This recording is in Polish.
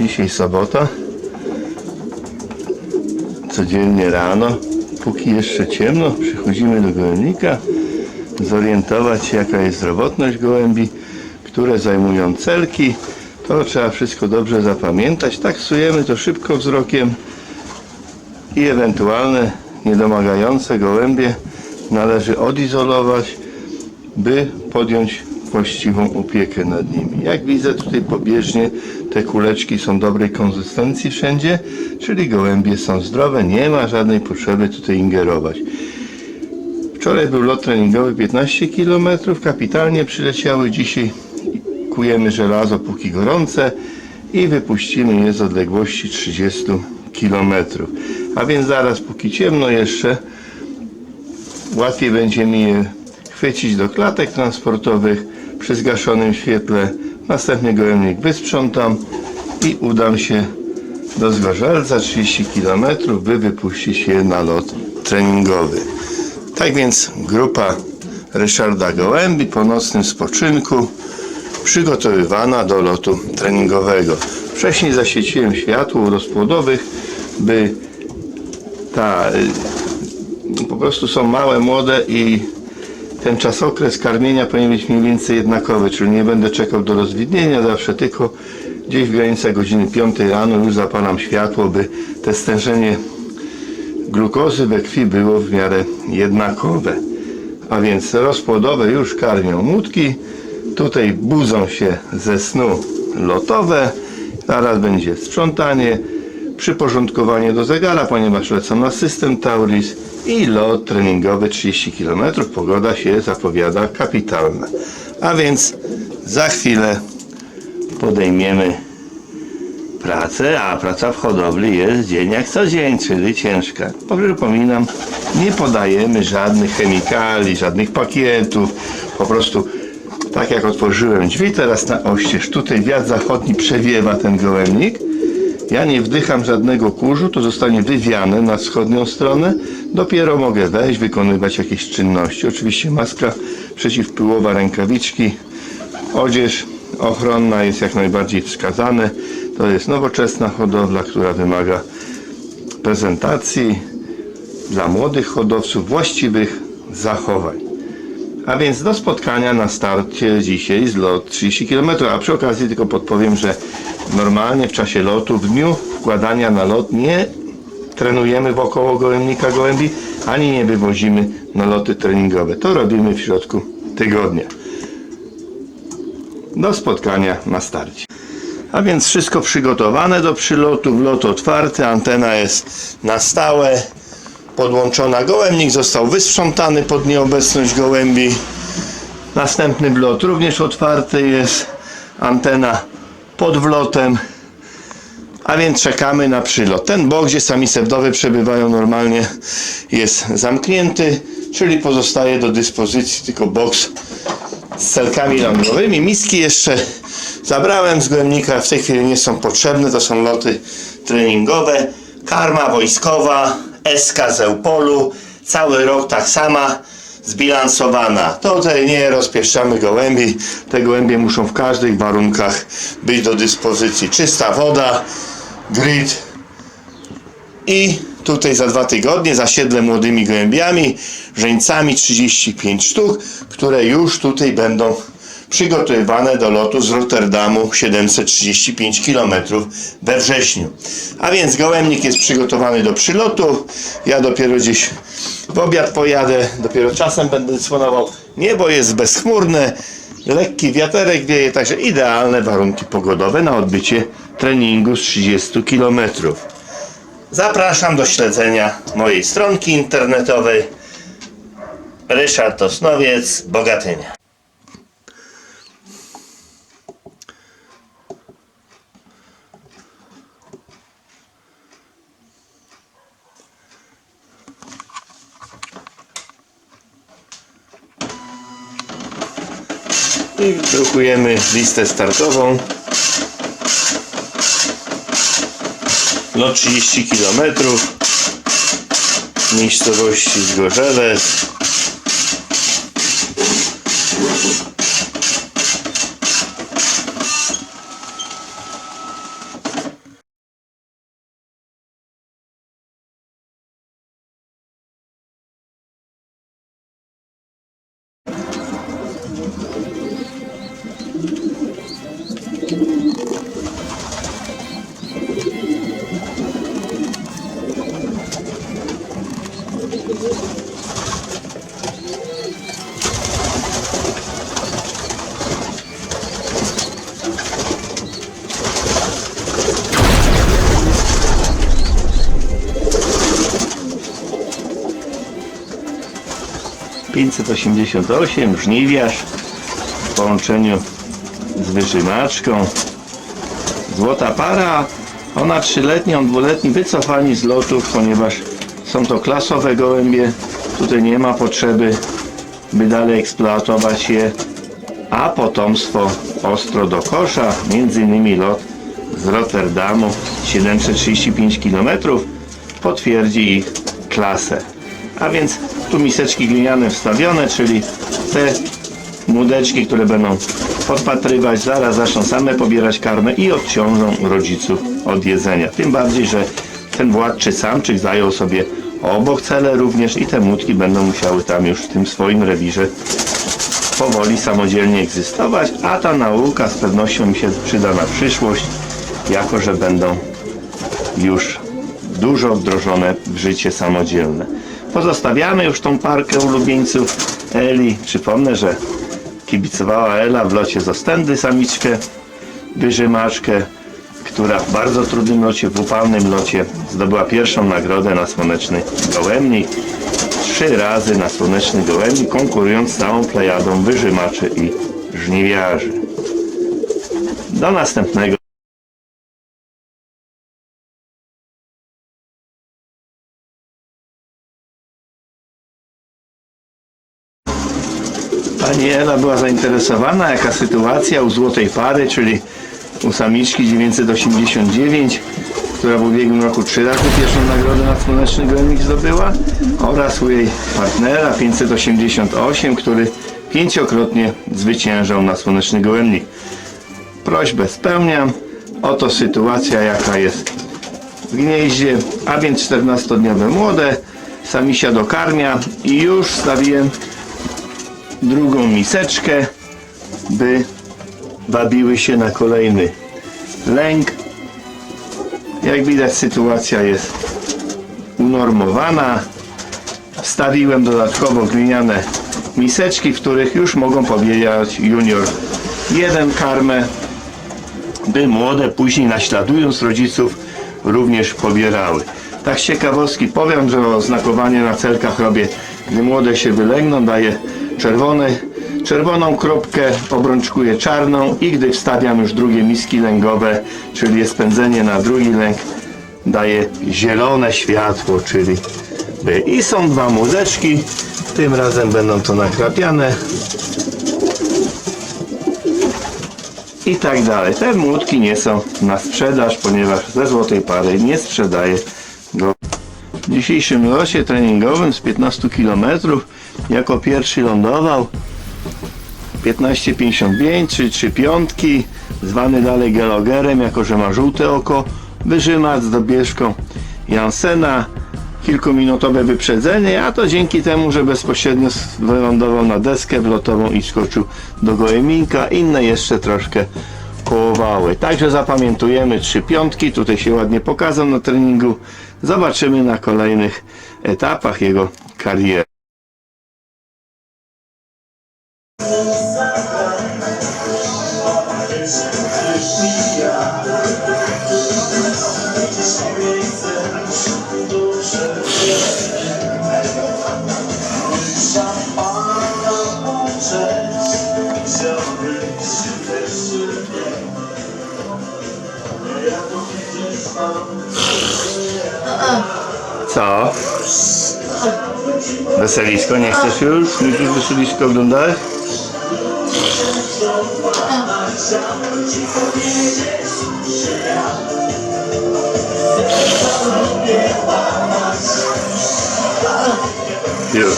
Dzisiaj sobota. Codziennie rano, póki jeszcze ciemno, przychodzimy do gołębnika, zorientować się jaka jest zdrowotność gołębi, które zajmują celki. To trzeba wszystko dobrze zapamiętać. Taksujemy to szybko wzrokiem i ewentualne niedomagające gołębie należy odizolować, by podjąć właściwą opiekę nad nimi. Jak widzę tutaj pobieżnie te kuleczki są dobrej konsystencji wszędzie, czyli gołębie są zdrowe, nie ma żadnej potrzeby tutaj ingerować. Wczoraj był lot treningowy 15 km, kapitalnie przyleciały. Dzisiaj kujemy żelazo póki gorące i wypuścimy je z odległości 30 km. A więc zaraz póki ciemno jeszcze łatwiej będzie mi je chwycić do klatek transportowych przy zgaszonym świetle. Następnie gołębnik wysprzątam i udam się do Zgorzelca 30 km, by wypuścić je na lot treningowy. Tak więc grupa Ryszarda Gołębi po nocnym spoczynku przygotowywana do lotu treningowego. Wcześniej zaświeciłem światło rozpłodowych, by ta y, po prostu są małe, młode i ten czasokres karmienia powinien być mniej więcej jednakowy, czyli nie będę czekał do rozwidnienia zawsze, tylko gdzieś w granicach godziny 5 rano już zapalam światło, by te stężenie glukozy we krwi było w miarę jednakowe. A więc rozpłodowe już karmią mutki, tutaj budzą się ze snu lotowe, zaraz będzie sprzątanie, przyporządkowanie do zegara, ponieważ lecą na system Tauris i lot treningowy 30 km. Pogoda się zapowiada kapitalna. A więc za chwilę podejmiemy pracę, a praca w hodowli jest dzień jak co dzień, czyli ciężka. Przypominam, nie podajemy żadnych chemikali, żadnych pakietów, po prostu tak jak otworzyłem drzwi teraz na oścież, tutaj wiatr zachodni przewiewa ten gołębnik, ja nie wdycham żadnego kurzu, to zostanie wywiane na wschodnią stronę. Dopiero mogę wejść, wykonywać jakieś czynności. Oczywiście maska przeciwpyłowa, rękawiczki, odzież ochronna jest jak najbardziej wskazane. To jest nowoczesna hodowla, która wymaga prezentacji dla młodych hodowców właściwych zachowań. A więc do spotkania na starcie dzisiaj z lot 30 km. A przy okazji tylko podpowiem, że normalnie w czasie lotu, w dniu wkładania na lot nie trenujemy wokoło gołębnika gołębi, ani nie wywozimy na loty treningowe. To robimy w środku tygodnia. Do spotkania na starcie. A więc wszystko przygotowane do przylotu, wlot otwarty, antena jest na stałe podłączona. Gołębnik został wysprzątany pod nieobecność gołębi. Następny wlot również otwarty jest. Antena pod wlotem. A więc czekamy na przylot. Ten bok, gdzie samice wdowy przebywają normalnie, jest zamknięty, czyli pozostaje do dyspozycji tylko boks z celkami lądowymi. Miski jeszcze zabrałem z gołębnika, w tej chwili nie są potrzebne, to są loty treningowe. Karma wojskowa, SK z cały rok tak sama, zbilansowana. Tutaj nie rozpieszczamy gołębi, te gołębie muszą w każdych warunkach być do dyspozycji. Czysta woda, grid i tutaj za dwa tygodnie zasiedlę młodymi gołębiami, żeńcami 35 sztuk, które już tutaj będą przygotowywane do lotu z Rotterdamu 735 km we wrześniu. A więc gołębnik jest przygotowany do przylotu. Ja dopiero gdzieś w obiad pojadę, dopiero czasem będę dysponował. Niebo jest bezchmurne, lekki wiaterek wieje, także idealne warunki pogodowe na odbycie treningu z 30 km. Zapraszam do śledzenia mojej stronki internetowej Ryszard Osnowiec, Bogatynia. I drukujemy listę startową. Lot 30 km. Miejscowości Zgorzelec. 588 żniwiarz w połączeniu z wyżymaczką. Złota para, ona trzyletnia, on dwuletni, wycofani z lotów, ponieważ są to klasowe gołębie. Tutaj nie ma potrzeby, by dalej eksploatować je. A potomstwo ostro do kosza, między innymi lot z Rotterdamu 735 km potwierdzi ich klasę. A więc tu miseczki gliniane wstawione, czyli te młodeczki, które będą podpatrywać, zaraz zaczną same pobierać karmę i odciążą rodziców od jedzenia. Tym bardziej, że ten władczy samczyk zajął sobie obok cele również i te młódki będą musiały tam już w tym swoim rewirze powoli samodzielnie egzystować, a ta nauka z pewnością mi się przyda na przyszłość, jako że będą już dużo wdrożone w życie samodzielne. Pozostawiamy już tą parkę ulubieńców Eli. Przypomnę, że kibicowała Ela w locie z Ostendy samiczkę, wyżymaczkę, która w bardzo trudnym locie, w upalnym locie zdobyła pierwszą nagrodę na Słoneczny Gołębnik. Trzy razy na Słoneczny Gołębnik, konkurując z całą plejadą wyżymaczy i żniwiarzy. Do następnego. Pani Ela była zainteresowana, jaka sytuacja u złotej pary, czyli u samiczki 989, która w ubiegłym roku trzy razy pierwszą nagrodę na Słoneczny Gołębnik zdobyła oraz u jej partnera 588, który pięciokrotnie zwyciężał na Słoneczny Gołębnik. Prośbę spełniam. Oto sytuacja jaka jest w gnieździe, a więc 14-dniowe młode, samisia dokarmia i już stawiłem drugą miseczkę, by bawiły się na kolejny lęk. Jak widać sytuacja jest unormowana. Wstawiłem dodatkowo gliniane miseczki, w których już mogą pobierać junior jeden karmę, by młode później naśladując rodziców również pobierały. Tak z ciekawostki powiem, że oznakowanie na celkach robię, gdy młode się wylęgną, daję czerwone, czerwoną kropkę, obrączkuję czarną i gdy wstawiam już drugie miski lęgowe, czyli jest pędzenie na drugi lęk, daję zielone światło, czyli by. I są dwa młodeczki, tym razem będą to nakrapiane i tak dalej. Te młotki nie są na sprzedaż, ponieważ ze złotej pary nie sprzedaję. W dzisiejszym losie treningowym z 15 km jako pierwszy lądował 15,55 czy 3 piątki, zwany dalej gelogerem, jako że ma żółte oko, wyżymacz z dobieżką Jansena, kilkuminutowe wyprzedzenie, a to dzięki temu, że bezpośrednio wylądował na deskę wlotową i skoczył do gołębinka, inne jeszcze troszkę kołowały. Także zapamiętujemy trzy piątki, tutaj się ładnie pokazał na treningu. Zobaczymy na kolejnych etapach jego kariery. Co? Weselisko, nie chcesz już? Nie chcesz weselisko oglądać? Już.